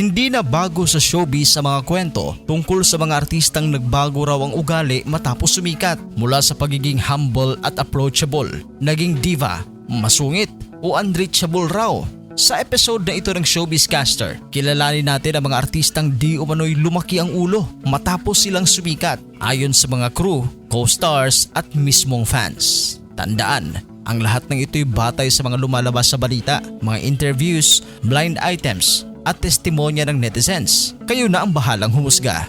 Hindi na bago sa showbiz sa mga kwento tungkol sa mga artistang nagbago raw ang ugali matapos sumikat mula sa pagiging humble at approachable, naging diva, masungit o unreachable raw. Sa episode na ito ng Showbiz Caster, kilalanin natin ang mga artistang di umano'y lumaki ang ulo matapos silang sumikat ayon sa mga crew, co-stars at mismong fans. Tandaan, ang lahat ng ito'y batay sa mga lumalabas sa balita, mga interviews, blind items at testimonya ng netizens. Kayo na ang bahalang humusga.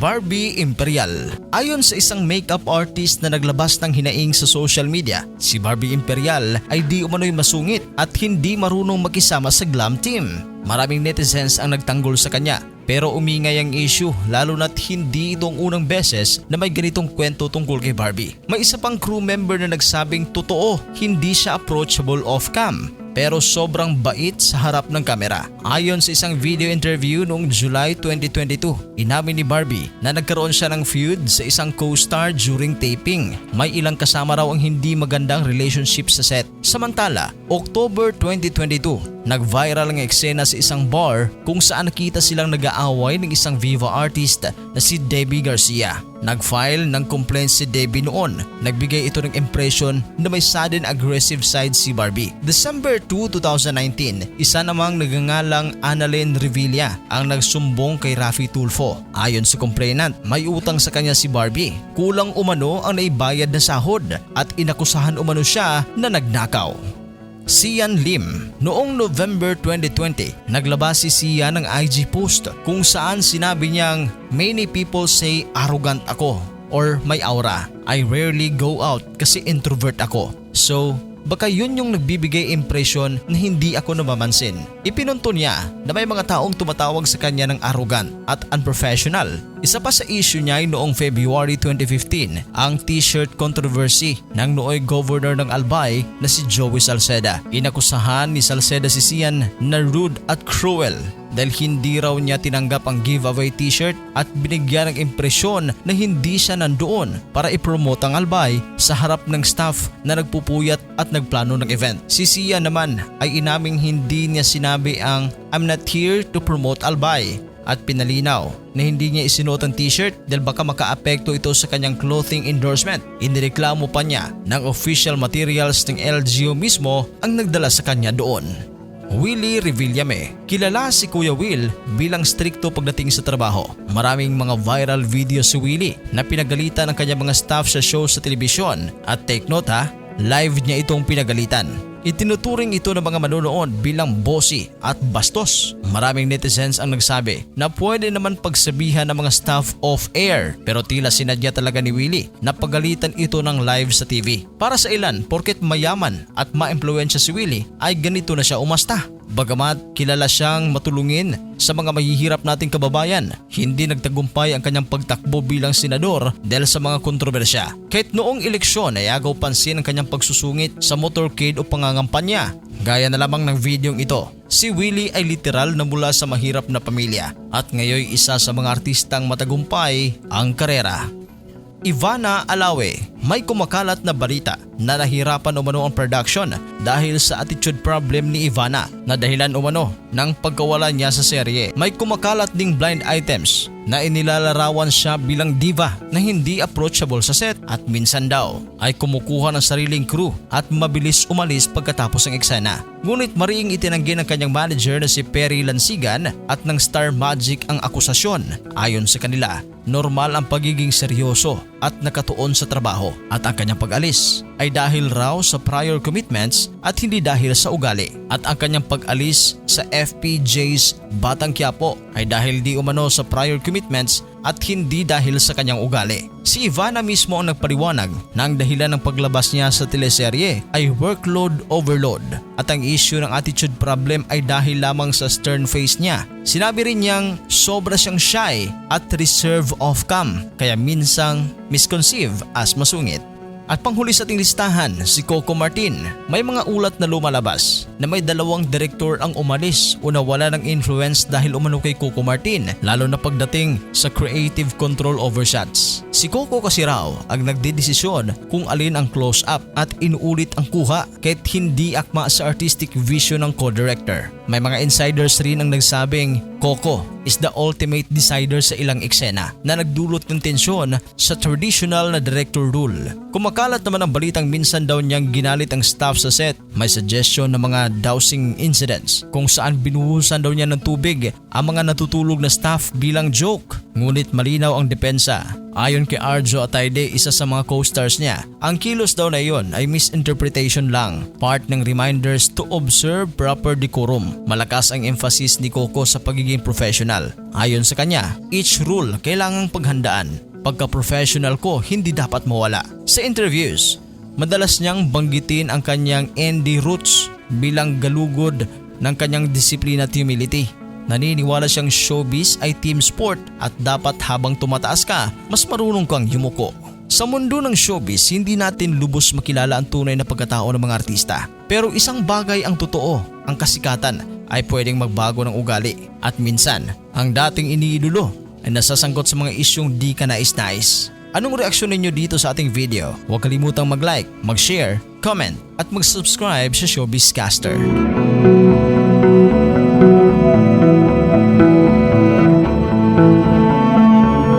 Barbie Imperial Ayon sa isang makeup artist na naglabas ng hinaing sa social media, si Barbie Imperial ay di umano'y masungit at hindi marunong makisama sa glam team. Maraming netizens ang nagtanggol sa kanya pero umingay ang issue lalo na't hindi itong unang beses na may ganitong kwento tungkol kay Barbie. May isa pang crew member na nagsabing totoo, hindi siya approachable off-cam pero sobrang bait sa harap ng kamera. Ayon sa isang video interview noong July 2022, inamin ni Barbie na nagkaroon siya ng feud sa isang co-star during taping. May ilang kasama raw ang hindi magandang relationship sa set. Samantala, October 2022, nag-viral ang eksena sa isang bar kung saan nakita silang nag-aaway ng isang Viva artist na si Debbie Garcia. Nag-file ng complaint si Debbie noon. Nagbigay ito ng impression na may sudden aggressive side si Barbie. December 2, 2019, isa namang nagangalang Annalyn Revilla ang nagsumbong kay Rafi Tulfo. Ayon sa complainant, may utang sa kanya si Barbie. Kulang umano ang naibayad na sahod at inakusahan umano siya na nagnakaw. Sian Lim. Noong November 2020, naglabas si Sian ng IG post kung saan sinabi niyang many people say arrogant ako or may aura. I rarely go out kasi introvert ako. So, baka yun yung nagbibigay impression na hindi ako namamansin. Ipinunto niya na may mga taong tumatawag sa kanya ng arrogant at unprofessional. Isa pa sa issue niya ay noong February 2015 ang t-shirt controversy ng nooy governor ng Albay na si Joey Salceda. Inakusahan ni Salceda si Sian na rude at cruel dahil hindi raw niya tinanggap ang giveaway t-shirt at binigyan ng impresyon na hindi siya nandoon para ipromote ang albay sa harap ng staff na nagpupuyat at nagplano ng event. Si Sia naman ay inaming hindi niya sinabi ang I'm not here to promote albay at pinalinaw na hindi niya isinuot ang t-shirt dahil baka makaapekto ito sa kanyang clothing endorsement. Inireklamo pa niya ng official materials ng LGU mismo ang nagdala sa kanya doon. Willie Revillame. Kilala si Kuya Will bilang strikto pagdating sa trabaho. Maraming mga viral video si Willie na pinagalitan ng kanyang mga staff sa show sa telebisyon at take note ha, live niya itong pinagalitan. Itinuturing ito ng mga manonood bilang bossy at bastos. Maraming netizens ang nagsabi na pwede naman pagsabihan ng mga staff off-air pero tila sinadya talaga ni Willie na pagalitan ito ng live sa TV. Para sa ilan, porket mayaman at ma-impluensya si Willie ay ganito na siya umasta. Bagamat kilala siyang matulungin sa mga mahihirap nating kababayan, hindi nagtagumpay ang kanyang pagtakbo bilang senador dahil sa mga kontrobersya. Kahit noong eleksyon ay agaw pansin ang kanyang pagsusungit sa motorcade o pangangampanya. Gaya na lamang ng videong ito, si Willie ay literal na mula sa mahirap na pamilya at ngayon isa sa mga artistang matagumpay ang karera. Ivana Alawe, may kumakalat na balita na nahirapan umano ang production dahil sa attitude problem ni Ivana na dahilan umano ng pagkawala niya sa serye. May kumakalat ding blind items na inilalarawan siya bilang diva na hindi approachable sa set at minsan daw ay kumukuha ng sariling crew at mabilis umalis pagkatapos ng eksena. Ngunit mariing itinanggi ng kanyang manager na si Perry Lansigan at ng Star Magic ang akusasyon. Ayon sa kanila, normal ang pagiging seryoso at nakatuon sa trabaho at ang kanyang pag-alis ay dahil raw sa prior commitments at hindi dahil sa ugali. At ang kanyang pag-alis sa FPJ's Batang Quiapo ay dahil di umano sa prior commitments at hindi dahil sa kanyang ugali. Si Ivana mismo ang nagpaliwanag na ang dahilan ng paglabas niya sa teleserye ay workload overload at ang issue ng attitude problem ay dahil lamang sa stern face niya. Sinabi rin niyang sobra siyang shy at reserve off-cam kaya minsang misconceive as masungit. At panghuli sa ating listahan, si Coco Martin. May mga ulat na lumalabas na may dalawang direktor ang umalis o nawala ng influence dahil umano kay Coco Martin lalo na pagdating sa creative control over shots. Si Coco kasi raw ang nagdedesisyon kung alin ang close-up at inuulit ang kuha kahit hindi akma sa artistic vision ng co-director. May mga insiders rin ang nagsabing Coco is the ultimate decider sa ilang eksena na nagdulot ng tensyon sa traditional na director rule. Kumakalat naman ang balitang minsan daw niyang ginalit ang staff sa set. May suggestion ng mga dousing incidents kung saan binuhusan daw niya ng tubig ang mga natutulog na staff bilang joke. Ngunit malinaw ang depensa. Ayon kay Arjo Atayde, isa sa mga co-stars niya, ang kilos daw na iyon ay misinterpretation lang, part ng reminders to observe proper decorum. Malakas ang emphasis ni Coco sa pagiging professional. Ayon sa kanya, each rule kailangang paghandaan. Pagka-professional ko, hindi dapat mawala. Sa interviews, madalas niyang banggitin ang kanyang ND roots bilang galugod ng kanyang disiplina at humility. Naniniwala siyang showbiz ay team sport at dapat habang tumataas ka, mas marunong kang yumuko. Sa mundo ng showbiz, hindi natin lubos makilala ang tunay na pagkatao ng mga artista. Pero isang bagay ang totoo, ang kasikatan ay pwedeng magbago ng ugali. At minsan, ang dating iniidolo ay nasasangkot sa mga isyong di ka nais-nais. Anong reaksyon ninyo dito sa ating video? Huwag kalimutang mag-like, mag-share, comment at mag-subscribe sa Showbiz Caster.